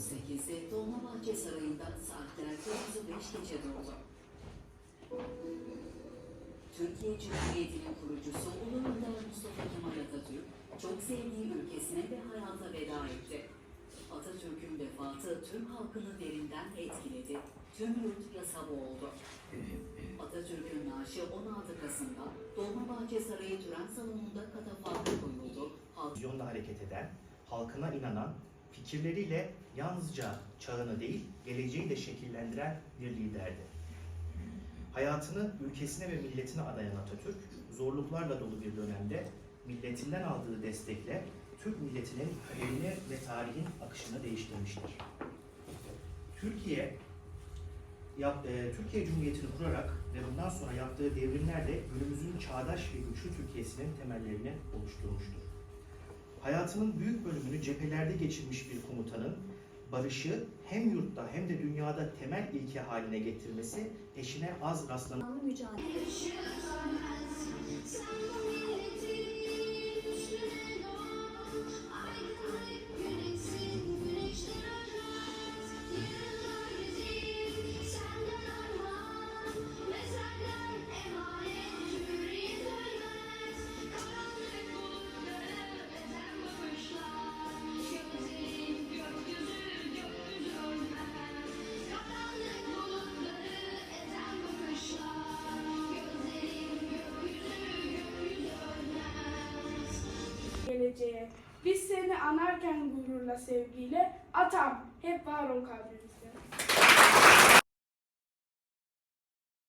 2038'de Dolmabahçe Sarayı'nda saatler 9'u 5 gece doldu. Türkiye Cumhuriyeti'nin kurucusu Ulu Önder Mustafa Kemal Atatürk, çok sevdiği ülkesine ve hayata veda etti. Atatürk'ün vefatı tüm halkını derinden etkiledi. Tüm yurt yasa boğuldu. Atatürk'ün naaşı 16 Kasım'da Dolmabahçe Sarayı Tören Salonu'nda katafalka koyuldu. Halk vizyonla hareket eden, halkına inanan, fikirleriyle yalnızca çağını değil, geleceği de şekillendiren bir liderdi. Hayatını ülkesine ve milletine adayan Atatürk, zorluklarla dolu bir dönemde milletinden aldığı destekle Türk milletinin kaderini ve tarihin akışını değiştirmiştir. Türkiye yap, e, Türkiye Cumhuriyeti'ni kurarak ve bundan sonra yaptığı devrimlerle günümüzün çağdaş ve güçlü Türkiye'sinin temellerini oluşturmuştur. Hayatının büyük bölümünü cephelerde geçirmiş bir komutanın barışı hem yurtta hem de dünyada temel ilke haline getirmesi eşine az rastlanan mücadele. Geleceğe. Biz seni anarken gururla sevgiyle atam hep var ol kalbimizde.